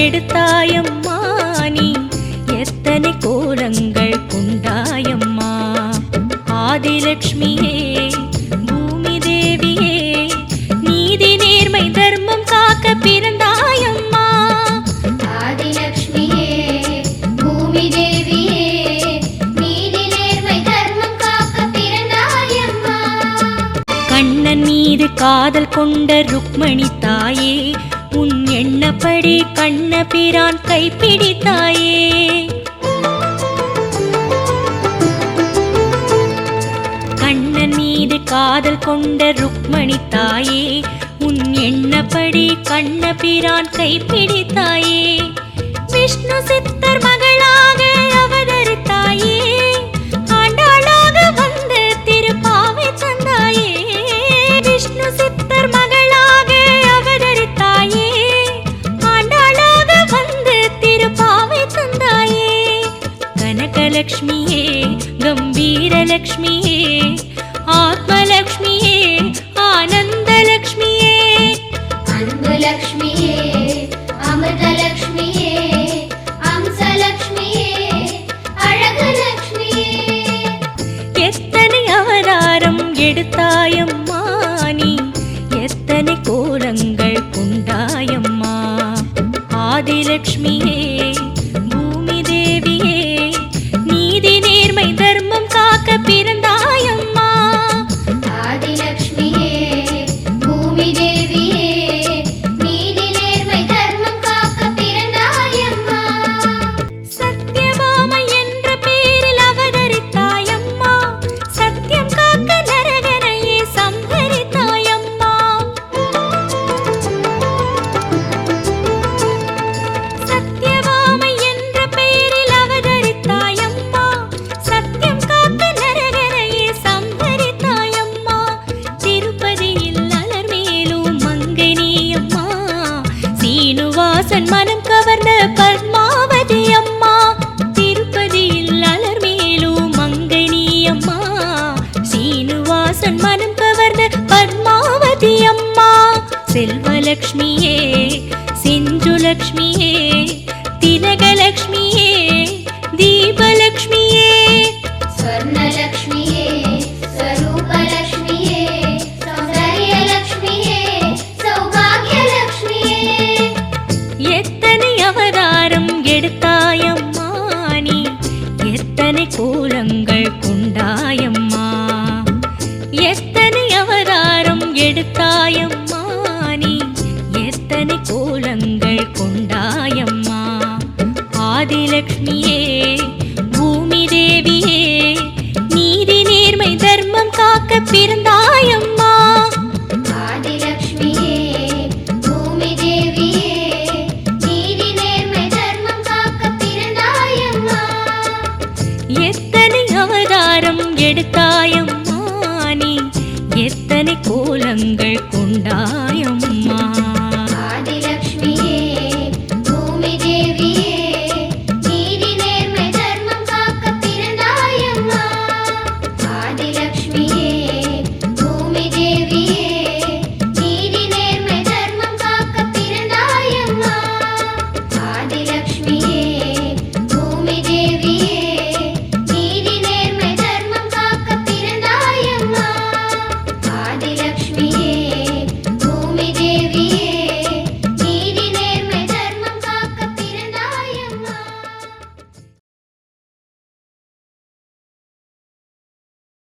கெடுத்தாயம்மா நீ. எத்தனை கோலங்கள் கொண்டாயம்மா. ஆதிலக்ஷ்மியே பூமி தேவியே நீதி நேர்மை தர்மம் காக்க பிறந்தாயம்மா. ஆதிலக்ஷ்மியே பூமி தேவியே நீதி நேர்மை தர்மம் காக்க பிறந்தாயம்மா. கண்ணன் மீது காதல் கொண்ட ருக்மணி தாயே கண்டபடி கண்ணபிரான் கைப்பிடித்தாயே. கண்ணன் மீது காதல் கொண்ட ருக்மணி தாயே உன் எண்ணப்படி கண்ணபிரான் கைப்பிடித்தாயே. விஷ்ணு சித்தர் மகளாக அவதரித்தாயே. கனகலக்ஷ்மியே கம்பீரலக்ஷ்மியே ஆத்மலக்ஷ்மியே ஆனந்தலக்ஷ்மியே. அன்புலக்ஷ்மியே அமிர்தலக்ஷ்மியே அம்சலக்ஷ்மியே அழகலக்ஷ்மியே. எத்தனை அவதாரம் எடுத்தார் திலகலக்ஷ்மியே திலகலக்ஷ்மியே ஆதிலக்ஷ்மியே பூமி தேவியே நீதி நேர்மை தர்மம் காக்க பிறந்தாயம்மா. எத்தனை அவதாரம் எடுத்தாயம்மா கோலங்கள் கொண்டாய்